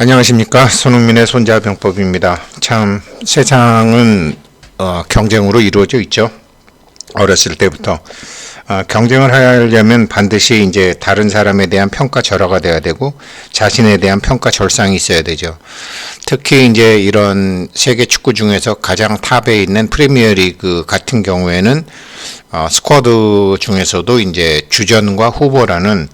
안녕하십니까 손흥민의 손자 병법입니다. 참 세상은 어, 경쟁으로 이루어져 있죠. 어렸을 때부터 어, 경쟁을 하려면 반드시 이제 다른 사람에 대한 평가 절하가 돼야 되고 자신에 대한 평가 절상이 있어야 되죠. 특히 이제 이런 세계 축구 중에서 가장 탑에 있는 프리미어리그 같은 경우에는 어, 스쿼드 중에서도 이제 주전과 후보라는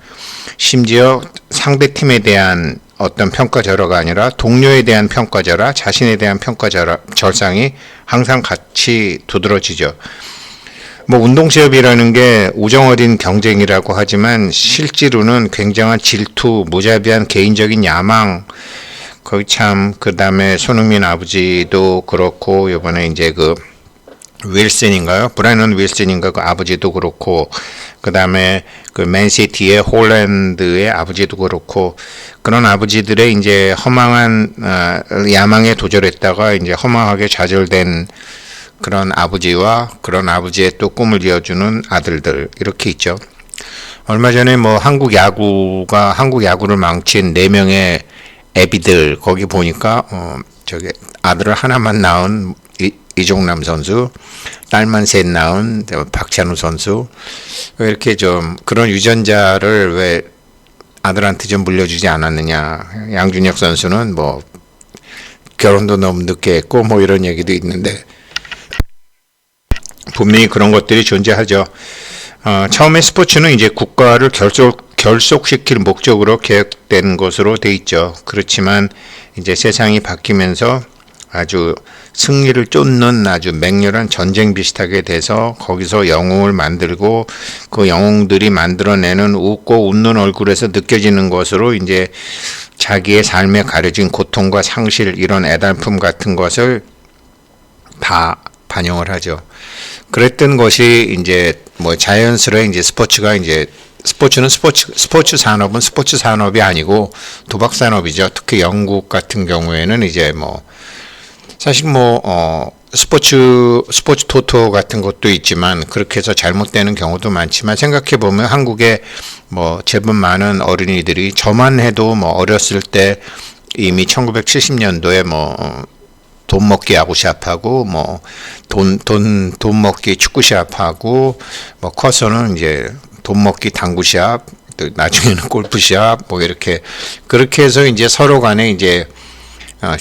심지어 상대 팀에 대한 어떤 평가절하가 아니라 동료에 대한 평가절하, 자신에 대한 평가절하, 절상이 항상 같이 두드러지죠. 뭐 운동 시합이라는 게 우정어린 경쟁이라고 하지만 실제로는 굉장한 질투, 무자비한 개인적인 야망, 거기 참 그 다음에 손흥민 아버지도 그렇고 요번에 이제 그 윌슨인가요? 브라이언 윌슨인가 그 아버지도 그렇고 그다음에 그 맨시티의 홀랜드의 아버지도 그렇고 그런 아버지들의 이제 허망한 어, 야망에 도전했다가 이제 허망하게 좌절된 그런 아버지와 그런 아버지의 또 꿈을 이어주는 아들들 이렇게 있죠. 얼마 전에 뭐 한국 야구가 한국 야구를 망친 네 명의 애비들 거기 보니까 어 저기 아들을 하나만 낳은 이, 이종남 선수, 딸만 셋 낳은 박찬우 선수 왜 이렇게 좀 그런 유전자를 왜 아들한테 좀 물려주지 않았느냐. 양준혁 선수는 뭐 결혼도 너무 늦게 했고 뭐 이런 얘기도 있는데 분명히 그런 것들이 존재하죠. 어, 처음에 스포츠는 이제 국가를 결속, 결속시킬 목적으로 계획된 것으로 돼 있죠. 그렇지만 이제 세상이 바뀌면서 아주 승리를 쫓는 아주 맹렬한 전쟁 비슷하게 돼서 거기서 영웅을 만들고 그 영웅들이 만들어내는 웃고 웃는 얼굴에서 느껴지는 것으로 이제 자기의 삶에 가려진 고통과 상실 이런 애달픔 같은 것을 다 반영을 하죠. 그랬던 것이 이제 뭐 자연스레 이제 스포츠가 이제 스포츠는 스포츠 스포츠 산업은 스포츠 산업이 아니고 도박 산업이죠. 특히 영국 같은 경우에는 이제 뭐 사실 뭐 어, 스포츠 스포츠 토토 같은 것도 있지만 그렇게 해서 잘못되는 경우도 많지만 생각해 보면 한국에 뭐 제법 많은 어린이들이 저만 해도 뭐 어렸을 때 이미 1970년도에 뭐 돈 먹기 야구 시합하고 뭐 돈 돈 돈 먹기 축구 시합하고 뭐 커서는 이제 돈 먹기 당구 시합 또 나중에는 골프 시합 뭐 이렇게 그렇게 해서 이제 서로 간에 이제 어,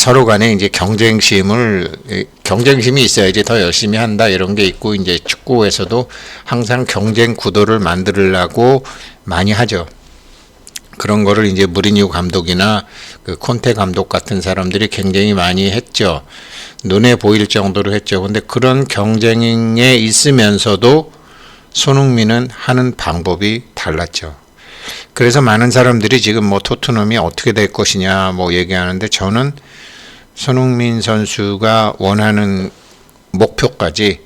서로 간에 이제 경쟁심을 경쟁심이 있어야지 더 열심히 한다 이런 게 있고 이제 축구에서도 항상 경쟁 구도를 만들려고 많이 하죠. 그런 거를 이제 무리뉴 감독이나 그 콘테 감독 같은 사람들이 굉장히 많이 했죠. 눈에 보일 정도로 했죠. 근데 그런 경쟁에 있으면서도 손흥민은 하는 방법이 달랐죠. 그래서 많은 사람들이 지금 뭐 토트넘이 어떻게 될 것이냐 뭐 얘기하는데 저는 손흥민 선수가 원하는 목표까지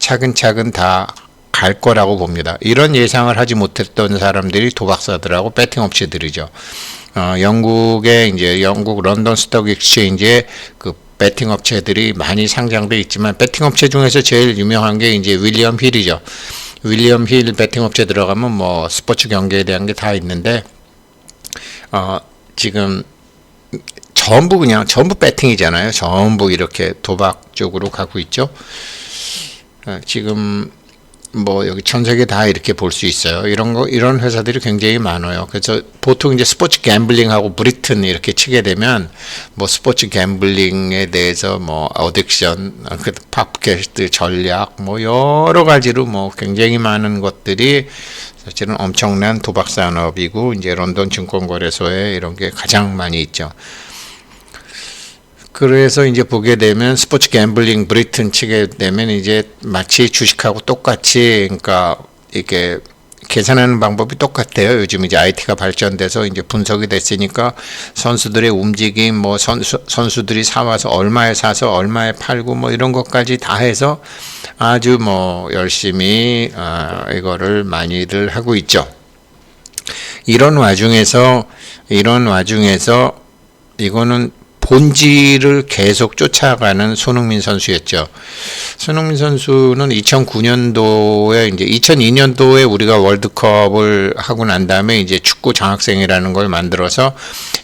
차근차근 다 갈 거라고 봅니다. 이런 예상을 하지 못했던 사람들이 도박사들하고 배팅 업체들이죠. 어, 영국의 이제 영국 런던 스톡 익스체인지에 그 배팅 업체들이 많이 상장돼 있지만 배팅 업체 중에서 제일 유명한 게 이제 윌리엄 힐이죠. 윌리엄 힐 배팅 업체 들어가면 뭐 스포츠 경기에 대한 게 다 있는데 어, 지금 전부 그냥 전부 배팅이잖아요. 전부 이렇게 도박 쪽으로 가고 있죠. 어, 지금 뭐 여기 전 세계 다 이렇게 볼 수 있어요. 이런 거 이런 회사들이 굉장히 많아요. 그래서 보통 이제 스포츠 갬블링하고 브리튼 이렇게 치게 되면 뭐 스포츠 갬블링에 대해서 뭐 어딕션, 그 팝캐스트 전략 뭐 여러 가지로 뭐 굉장히 많은 것들이 사실은 엄청난 도박 산업이고 이제 런던 증권거래소에 이런 게 가장 많이 있죠. 그래서 이제 보게 되면 스포츠 갬블링 브리튼 치게 되면 이제 마치 주식하고 똑같이 그러니까 이게 계산하는 방법이 똑같아요. 요즘 이제 IT가 발전돼서 이제 분석이 됐으니까 선수들의 움직임, 뭐 선수, 선수들이 사와서 얼마에 사서 얼마에 팔고 뭐 이런 것까지 다 해서 아주 뭐 열심히 어, 이거를 많이들 하고 있죠. 이런 와중에서 이런 와중에서 이거는 본질을 계속 쫓아가는 손흥민 선수였죠. 손흥민 선수는 2009년도에 이제 2002년도에 우리가 월드컵을 하고 난 다음에 이제 축구 장학생이라는 걸 만들어서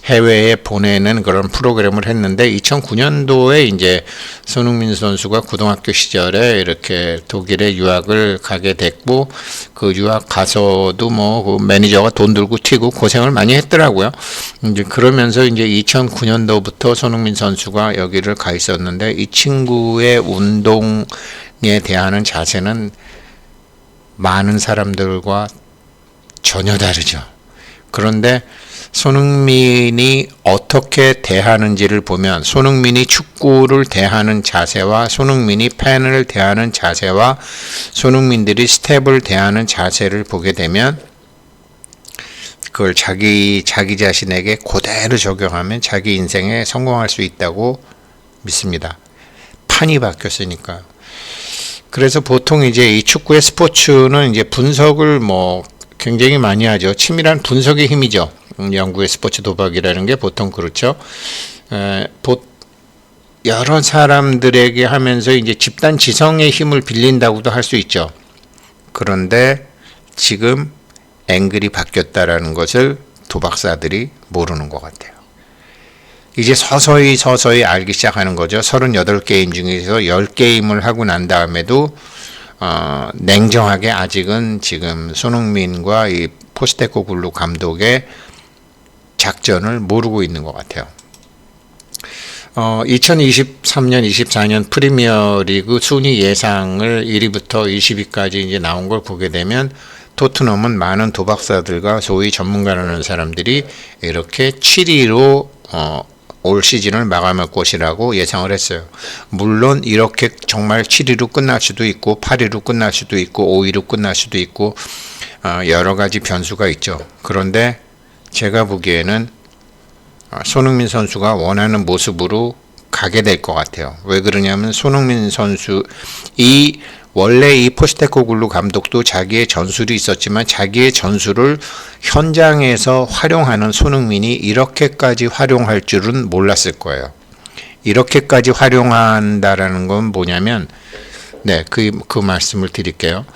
해외에 보내는 그런 프로그램을 했는데 2009년도에 이제 손흥민 선수가 고등학교 시절에 이렇게 독일에 유학을 가게 됐고 그 유학 가서도 뭐 그 매니저가 돈 들고 튀고 고생을 많이 했더라고요. 이제 그러면서 이제 2009년도부터 손흥민 선수가 여기를 가 있었는데 이 친구의 운동에 대한 자세는 많은 사람들과 전혀 다르죠. 그런데 손흥민이 어떻게 대하는지를 보면 손흥민이 축구를 대하는 자세와 손흥민이 팬을 대하는 자세와 손흥민들이 스텝을 대하는 자세를 보게 되면 그걸 자기 자기 자신에게 그대로 적용하면 자기 인생에 성공할 수 있다고 믿습니다. 판이 바뀌었으니까. 그래서 보통 이제 이 축구의 스포츠는 이제 분석을 뭐 굉장히 많이 하죠. 치밀한 분석의 힘이죠. 음, 영국의 스포츠 도박이라는 게 보통 그렇죠. 에, 보, 여러 사람들에게 하면서 이제 집단 지성의 힘을 빌린다고도 할 수 있죠. 그런데 지금 앵글이 바뀌었다라는 것을 도박사들이 모르는 것 같아요. 이제 서서히 서서히 알기 시작하는 거죠. 38게임 중에서 10게임을 하고 난 다음에도 어, 냉정하게 아직은 지금 손흥민과 이 포스테코글루 감독의 작전을 모르고 있는 것 같아요. 어, 2023년, 24년 프리미어 리그 순위 예상을 1위부터 20위까지 이제 나온 걸 보게 되면 토트넘은 많은 도박사들과 소위 전문가라는 사람들이 이렇게 7위로 어, 올 시즌을 마감할 것이라고 예상을 했어요. 물론 이렇게 정말 7위로 끝날 수도 있고 8위로 끝날 수도 있고 5위로 끝날 수도 있고 어, 여러 가지 변수가 있죠. 그런데 제가 보기에는 어, 손흥민 선수가 원하는 모습으로 가게 될 것 같아요. 왜 그러냐면 손흥민 선수 이 원래 이 포스테코글루 감독도 자기의 전술이 있었지만 자기의 전술을 현장에서 활용하는 손흥민이 이렇게까지 활용할 줄은 몰랐을 거예요. 이렇게까지 활용한다라는 건 뭐냐면 네, 그, 그 말씀을 드릴게요.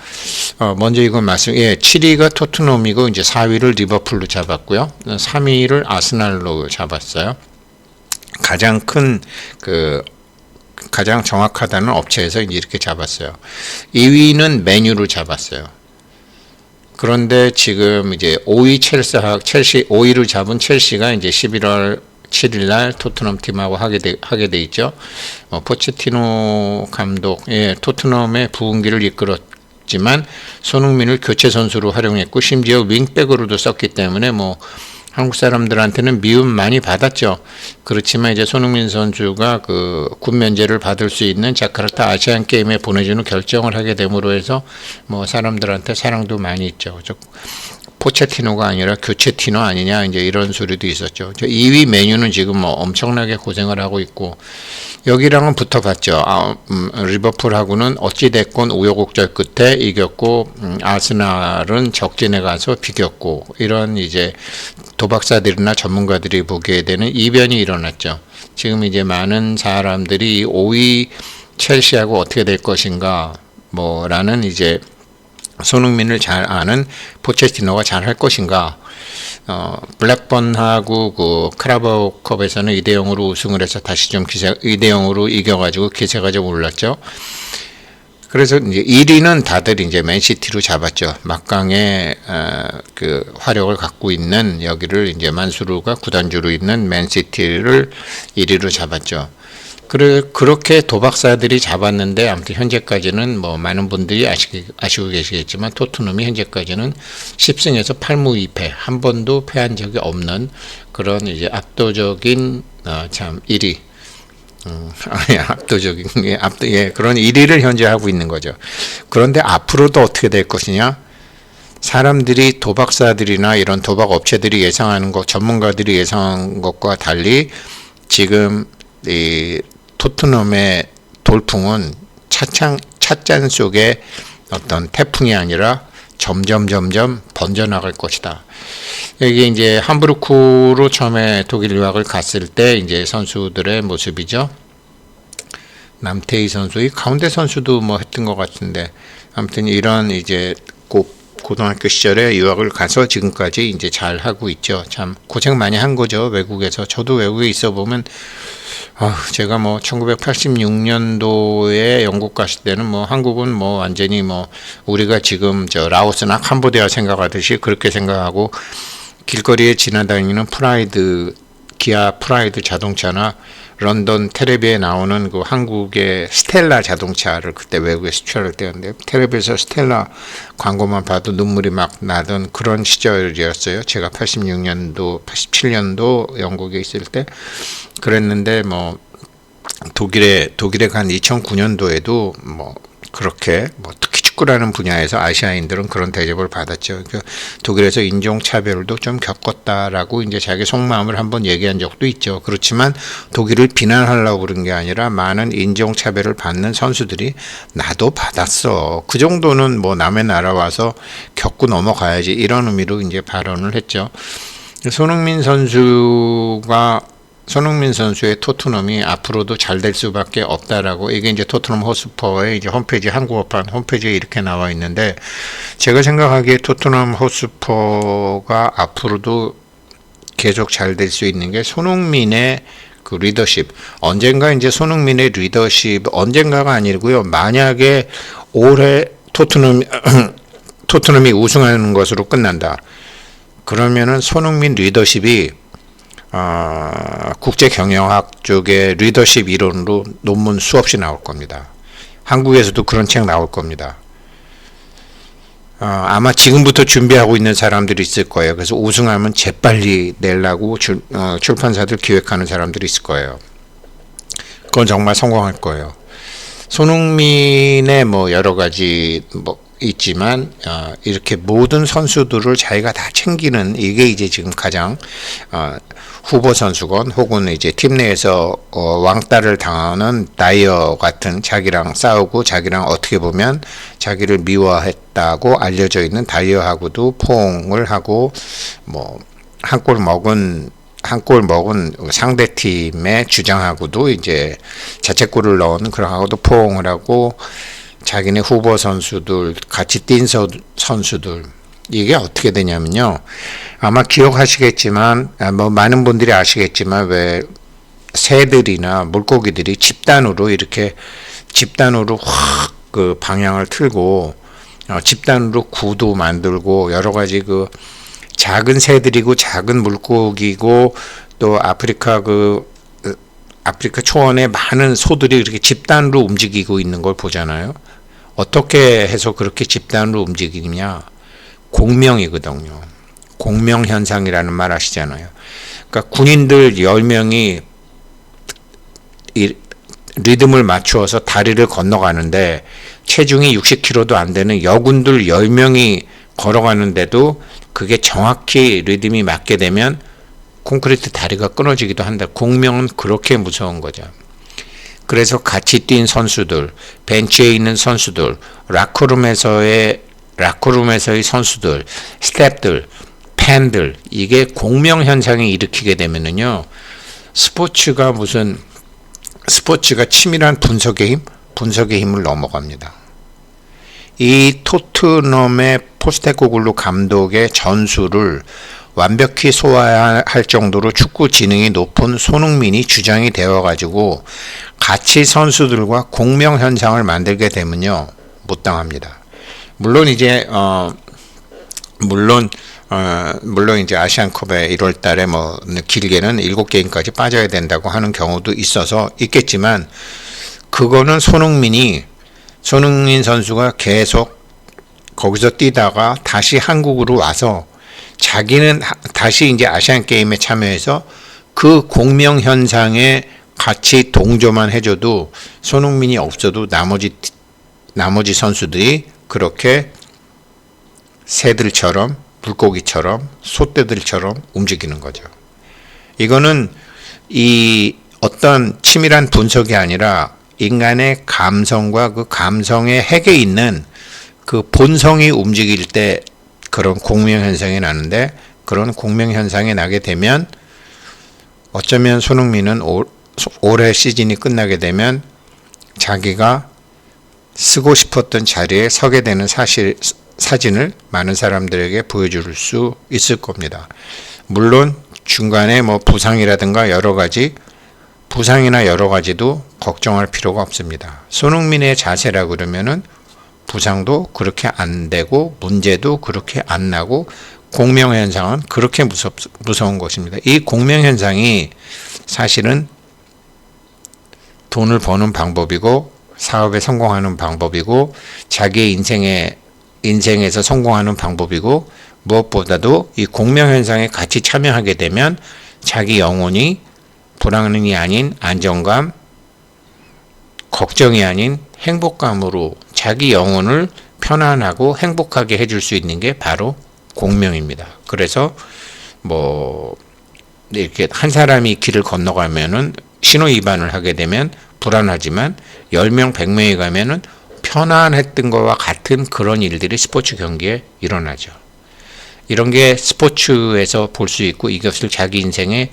어, 먼저 이건 말씀, 예, 7위가 토트넘이고, 이제 4위를 리버풀로 잡았고요. 3위를 아스날로 잡았어요. 가장 큰, 그, 가장 정확하다는 업체에서 이렇게 잡았어요. 2위는 메뉴를 잡았어요. 그런데 지금 이제 5위 첼시, 첼시 5위를 잡은 첼시가 이제 11월 7일 날 토트넘 팀하고 하게 돼, 하게 돼 있죠. 어, 포체티노 감독, 예, 토트넘의 부흥기를 이끌었지만 손흥민을 교체 선수로 활용했고 심지어 윙백으로도 썼기 때문에 뭐 한국 사람들한테는 미움 많이 받았죠. 그렇지만 이제 손흥민 선수가 그 군면제를 받을 수 있는 자카르타 아시안 게임에 보내주는 결정을 하게 됨으로 해서 뭐 사람들한테 사랑도 많이 있죠. 포체티노가 아니라 교체티노 아니냐 이제 이런 소리도 있었죠. 저 2위 메뉴는 지금 뭐 엄청나게 고생을 하고 있고 여기랑은 붙어봤죠. 아, 음, 리버풀하고는 어찌 됐건 우여곡절 끝에 이겼고 음, 아스날은 적진에 가서 비겼고 이런 이제 도박사들이나 전문가들이 보게 되는 이변이 일어났죠. 지금 이제 많은 사람들이 5위 첼시하고 어떻게 될 것인가 뭐라는 이제 손흥민을 잘 아는 포체티노가 잘 할 것인가? 어, 블랙번하고 그 크라바오 컵에서는 2대 0으로 우승을 해서 다시 좀 기세 2대 0으로 이겨가지고 기세가 좀 올랐죠. 그래서 이제 1위는 다들 이제 맨시티로 잡았죠. 막강의 어, 그 화력을 갖고 있는 여기를 이제 만수르가 구단주로 있는 맨시티를 1위로 잡았죠. 그래, 그렇게 도박사들이 잡았는데 아무튼 현재까지는 뭐 많은 분들이 아시, 아시고 계시겠지만 토트넘이 현재까지는 10승에서 8무 2패 한 번도 패한 적이 없는 그런 이제 압도적인 어, 참 1위 음, 아니, 압도적인 예, 압도 예 그런 1위를 현재 하고 있는 거죠. 그런데 앞으로도 어떻게 될 것이냐? 사람들이 도박사들이나 이런 도박 업체들이 예상하는 것, 전문가들이 예상한 것과 달리 지금 이 토트넘의 돌풍은 차창 찻잔 속에 어떤 태풍이 아니라 점점 점점 번져나갈 것이다. 이게 이제 함부르크로 처음에 독일 유학을 갔을 때 이제 선수들의 모습이죠. 남태희 선수, 이 가운데 선수도 뭐 했던 것 같은데 아무튼 이런 이제 고, 고등학교 시절에 유학을 가서 지금까지 이제 잘 하고 있죠. 참 고생 많이 한 거죠 외국에서. 저도 외국에 있어 보면 아, 제가 뭐 1986년도에 영국 갔을 때는 뭐 한국은 뭐 완전히 뭐 우리가 지금 저 라오스나 캄보디아 생각하듯이 그렇게 생각하고 길거리에 지나다니는 프라이드 기아 프라이드 자동차나 런던 텔레비에 나오는 그 한국의 스텔라 자동차를 그때 외국에 수출할 때였는데 텔레비에서 스텔라 광고만 봐도 눈물이 막 나던 그런 시절이었어요. 제가 86년도, 87년도 영국에 있을 때 그랬는데 뭐 독일에 독일에 간 2009년도에도 뭐 그렇게 뭐 축구라는 분야에서 아시아인들은 그런 대접을 받았죠. 그 독일에서 인종 차별도 좀 겪었다라고 이제 자기 속마음을 한번 얘기한 적도 있죠. 그렇지만 독일을 비난하려고 그런 게 아니라 많은 인종 차별을 받는 선수들이 나도 받았어. 그 정도는 뭐 남의 나라 와서 겪고 넘어가야지 이런 의미로 이제 발언을 했죠. 손흥민 선수가 손흥민 선수의 토트넘이 앞으로도 잘 될 수밖에 없다라고 이게 이제 토트넘 호스퍼의 이제 홈페이지 한국어판 홈페이지에 이렇게 나와 있는데 제가 생각하기에 토트넘 호스퍼가 앞으로도 계속 잘 될 수 있는 게 손흥민의 그 리더십. 언젠가 이제 손흥민의 리더십 언젠가가 아니고요. 만약에 올해 토트넘 토트넘이 우승하는 것으로 끝난다. 그러면은 손흥민 리더십이 어, 국제 경영학 쪽의 리더십 이론으로 논문 수없이 나올 겁니다. 한국에서도 그런 책 나올 겁니다. 어, 아마 지금부터 준비하고 있는 사람들이 있을 거예요. 그래서 우승하면 재빨리 내려고 출, 어, 출판사들 기획하는 사람들이 있을 거예요. 그건 정말 성공할 거예요. 손흥민의 뭐 여러 가지 뭐 있지만 어, 이렇게 모든 선수들을 자기가 다 챙기는 이게 이제 지금 가장 어, 후보 선수건 혹은 이제 팀 내에서 어, 왕따를 당하는 다이어 같은 자기랑 싸우고 자기랑 어떻게 보면 자기를 미워했다고 알려져 있는 다이어하고도 포옹을 하고 뭐 한 골 먹은 한골 먹은 상대 팀의 주장하고도 이제 자책골을 넣은 그러하고도 포옹을 하고 자기네 후보 선수들 같이 뛴 선수들 이게 어떻게 되냐면요. 아마 기억하시겠지만 아, 뭐 많은 분들이 아시겠지만 왜 새들이나 물고기들이 집단으로 이렇게 집단으로 확 그 방향을 틀고 어, 집단으로 구도 만들고 여러 가지 그 작은 새들이고 작은 물고기고 또 아프리카 그 아프리카 초원에 많은 소들이 이렇게 집단으로 움직이고 있는 걸 보잖아요. 어떻게 해서 그렇게 집단으로 움직이냐? 공명이거든요. 공명 현상이라는 말 아시잖아요. 그러니까 군인들 10명이 이 리듬을 맞추어서 다리를 건너가는데 체중이 60kg도 안 되는 여군들 10명이 걸어가는데도 그게 정확히 리듬이 맞게 되면 콘크리트 다리가 끊어지기도 한다. 공명은 그렇게 무서운 거죠. 그래서 같이 뛴 선수들, 벤치에 있는 선수들, 라크룸에서의 라크룸에서의 선수들, 스탭들, 팬들 이게 공명 현상이 일으키게 되면은요. 스포츠가 무슨 스포츠가 치밀한 분석의 힘, 분석의 힘을 넘어갑니다. 이 토트넘의 포스테코글루 감독의 전술을 완벽히 소화할 정도로 축구 지능이 높은 손흥민이 주장이 되어 가지고 같이 선수들과 공명 현상을 만들게 되면요 못 당합니다. 물론 이제 어 물론 어 물론 이제 아시안컵에 1월 달에 뭐 길게는 7게임까지 빠져야 된다고 하는 경우도 있어서 있겠지만 그거는 손흥민이 손흥민 선수가 계속 거기서 뛰다가 다시 한국으로 와서 자기는 다시 이제 아시안 게임에 참여해서 그 공명 현상에 같이 동조만 해줘도 손흥민이 없어도 나머지 나머지 선수들이 그렇게 새들처럼 물고기처럼 소떼들처럼 움직이는 거죠. 이거는 이 어떤 치밀한 분석이 아니라 인간의 감성과 그 감성의 핵에 있는 그 본성이 움직일 때 그런 공명 현상이 나는데 그런 공명 현상이 나게 되면 어쩌면 손흥민은 올, 올해 시즌이 끝나게 되면 자기가 쓰고 싶었던 자리에 서게 되는 사실 사진을 많은 사람들에게 보여줄 수 있을 겁니다. 물론 중간에 뭐 부상이라든가 여러 가지 부상이나 여러 가지도 걱정할 필요가 없습니다. 손흥민의 자세라 그러면은 부상도 그렇게 안 되고 문제도 그렇게 안 나고 공명 현상은 그렇게 무섭, 무서운 것입니다. 이 공명 현상이 사실은 돈을 버는 방법이고 사업에 성공하는 방법이고 자기의 인생에 인생에서 성공하는 방법이고 무엇보다도 이 공명 현상에 같이 참여하게 되면 자기 영혼이 불안이 아닌 안정감, 걱정이 아닌 행복감으로 자기 영혼을 편안하고 행복하게 해줄 수 있는 게 바로 공명입니다. 그래서 뭐 이렇게 한 사람이 길을 건너가면은 신호 위반을 하게 되면 불안하지만 10명, 100명이 가면은 편안했던 것과 같은 그런 일들이 스포츠 경기에 일어나죠. 이런 게 스포츠에서 볼 수 있고 이것을 자기 인생에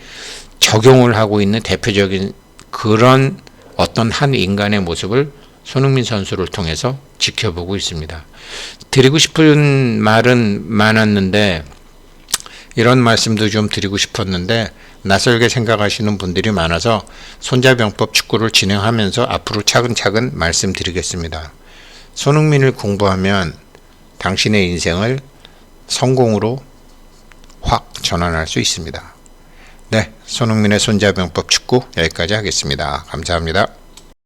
적용을 하고 있는 대표적인 그런 어떤 한 인간의 모습을 손흥민 선수를 통해서 지켜보고 있습니다. 드리고 싶은 말은 많았는데 이런 말씀도 좀 드리고 싶었는데 낯설게 생각하시는 분들이 많아서 손자병법 축구를 진행하면서 앞으로 차근차근 말씀드리겠습니다. 손흥민을 공부하면 당신의 인생을 성공으로 확 전환할 수 있습니다. 네, 손흥민의 손자병법 축구 여기까지 하겠습니다. 감사합니다.